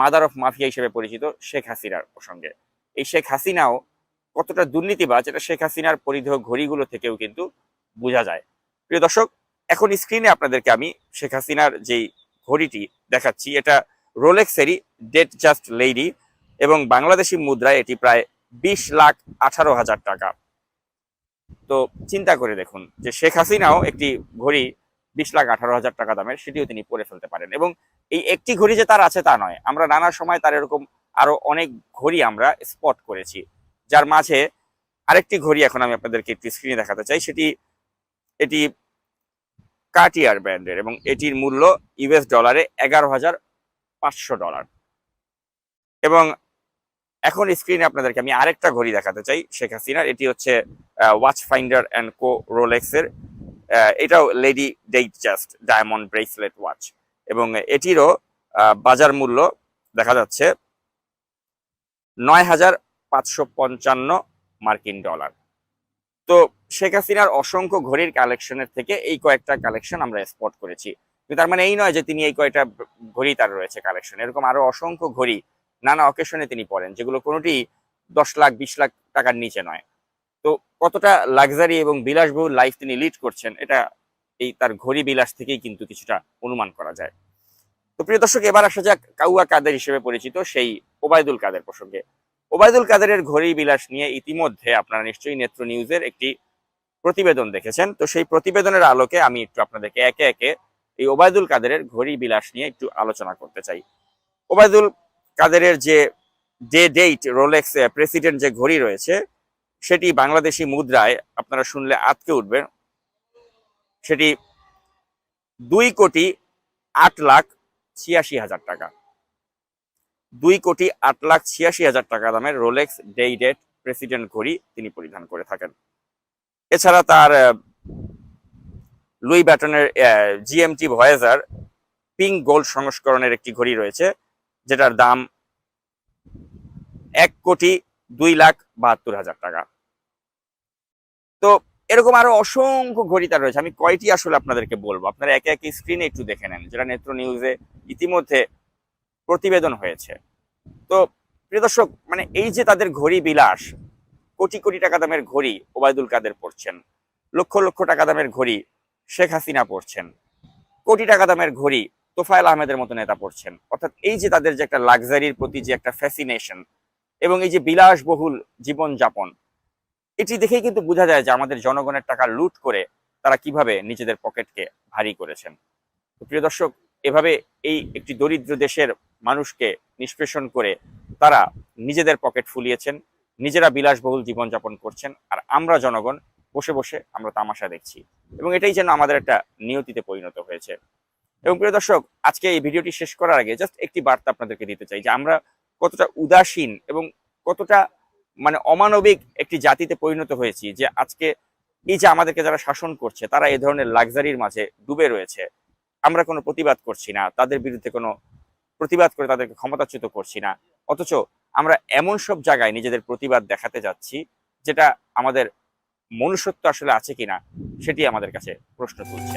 Mother of mafia হিসেবে পরিচিত শেখ হাসিনার প্রসঙ্গে। এই শেখ হাসিনাও কতটা দুর্নীতিবাজ, এটা শেখ হাসিনার পরিধেয় ঘড়িগুলো থেকেও কিন্তু বোঝা যায়। প্রিয় দর্শক, এখন স্ক্রিনে আপনাদেরকে আমি শেখ হাসিনার যেই ঘড়িটি দেখাচ্ছি, এটা রোলেক্সেরই ডেট জাস্ট লেডি এবং বাংলাদেশি মুদ্রায় এটি প্রায় বিশ লাখ আঠারো হাজার টাকা। তো চিন্তা করে দেখুন যে শেখ হাসিনাও একটি ঘড়ি বিশ লাখ আঠারো হাজার টাকা দামের, সেটিও তিনি পরে ফেলতে পারেন এবং এই একটি ঘড়ি যে তার আছে তা নয়। আমরা নানা সময় তার এরকম আরও অনেক ঘড়ি আমরা স্পট করেছি। যার মাঝে আরেকটি ঘড়ি এখন আমি আপনাদেরকে একটি স্ক্রিনে দেখাতে চাই। সেটি এটি কাটিয়ার ব্র্যান্ডের এবং এটির মূল্য ইউএস ডলারে এগারো হাজার পাঁচশো ডলার এবং এখন স্ক্রিনে আপনাদেরকে আমি আরেকটা ঘড়ি দেখাতে চাই শেখ হাসিনার। এটি হচ্ছে ওয়াচ ফাইন্ডার অ্যান্ড কো রোলেক্সের এটাও lady date just diamond bracelet watch এবং এটিরও বাজার মূল্য দেখা যাচ্ছে নয় হাজার পাঁচশো পঞ্চান্ন মার্কিন ডলার। তো শেখ হাসিনার অসংখ্য ঘড়ির কালেকশনের থেকে এই কয়েকটা কালেকশন আমরা স্পট করেছি। তার মানে এই নয় যে তিনি এই কয়েকটা ঘড়ি তার রয়েছে কালেকশন। এরকম আরও অসংখ্য ঘড়ি নানা অকেশনে তিনি পরেন, যেগুলো কোনোটি দশ লাখ, বিশ লাখ টাকার নিচে নয়। তো কতটা লাক্সারি এবং বিলাসবহুল লাইফ তিনি লিড করছেন, এটা এই তার ঘড়ি বিলাস থেকেই কিন্তু কিছুটা অনুমান করা যায়। তো প্রিয় দর্শক, এবার আসা যাক কাউয়া কাদের হিসেবে পরিচিত সেই ওবায়দুল কাদের প্রসঙ্গে। ওবায়দুল কাদেরের ঘড়ি বিলাস নিয়ে ইতিমধ্যে আপনারা নিশ্চয়ই নেত্র নিউজের একটি প্রতিবেদন দেখেছেন। তো সেই প্রতিবেদনের আলোকে আমি একটু আপনাদেরকে একে একে এই ওবায়দুল কাদেরের ঘড়ি বিলাস নিয়ে একটু আলোচনা করতে চাই। ওবায়দুল কাদেরের যে ডে ডেট রোলেক্স প্রেসিডেন্ট যে ঘড়ি রয়েছে, সেটি বাংলাদেশি মুদ্রায় আপনারা শুনলে আটকে উঠবে। সেটি দুই কোটি আট লাখ ছিয়াশি হাজার টাকা। দুই কোটি আট লাখ ছিয়াশি হাজার টাকা দামের রোলেক্স ডেই ডেট প্রেসিডেন্ট ঘড়ি তিনি পরিধান করে থাকেন। এছাড়া তার লুই ব্যাটনের জিএমটি ভয়েজার পিঙ্ক গোল্ড সংস্করণের একটি ঘড়ি রয়েছে, যেটার দাম এক কোটি দুই লাখ বাহাত্তর হাজার টাকা। তো এরকম আরও অসংখ্য ঘড়ি তার রয়েছে। আমি কয়টি আসলে আপনাদেরকে বলব? আপনারা একে একে স্ক্রিনে একটু দেখে নেন। যেটা নেত্র নিউজে ইতিমধ্যে প্রতিবেদন হয়েছে। তো প্রিয় দর্শক মানে এই যে তাদের ঘড়ি বিলাস, কোটি কোটি টাকা দামের ঘড়ি ওবায়দুল কাদের পড়ছেন লক্ষ লক্ষ টাকা দামের ঘড়ি শেখ হাসিনা পড়ছেন কোটি টাকা দামের ঘড়ি তোফায়েল আহমেদের মতো নেতা পড়ছেন অর্থাৎ এই যে তাদের যে একটা লাক্সারির প্রতি যে একটা ফ্যাসিনেশন এবং এই যে বিলাসবহুল জীবনযাপন এটি দেখেই কিন্তু বোঝা যায় যে আমাদের জনগণের টাকা লুট করে তারা কীভাবে নিজেদের পকেটকে ভারী করেছেন। প্রিয় দর্শক, এভাবে এই একটি দরিদ্র দেশের মানুষকে নিষ্পেষণ করে তারা নিজেদের পকেট ফুলিয়েছেন, নিজেরা বিলাসবহুল জীবনযাপন করছেন আর আমরা জনগণ বসে বসে আমরা তামাশা দেখছি এবং এটাই যেন আমাদের একটা নিয়তিতে পরিণত হয়েছে। এবং প্রিয় দর্শক, আজকে এই ভিডিওটি শেষ করার আগে জাস্ট একটি বার্তা আপনাদেরকে দিতে চাই যে আমরা কতটা উদাসীন এবং কতটা মানে অমানবিক একটি জাতিতে পরিণত হয়েছি যে আজকে এই যে আমাদেরকে যারা শাসন করছে, তারা এই ধরনের লাক্সারির মাঝে ডুবে রয়েছে। আমরা কোনো প্রতিবাদ করছি না, তাদের বিরুদ্ধে কোনো প্রতিবাদ করে তাদেরকে ক্ষমতাচ্যুত করছি না। অথচ আমরা এমন সব জায়গায় নিজেদের প্রতিবাদ দেখাতে যাচ্ছি যেটা আমাদের মনুষ্যত্ব আসলে আছে কিনা, সেটি আমাদের কাছে প্রশ্ন তুলছে।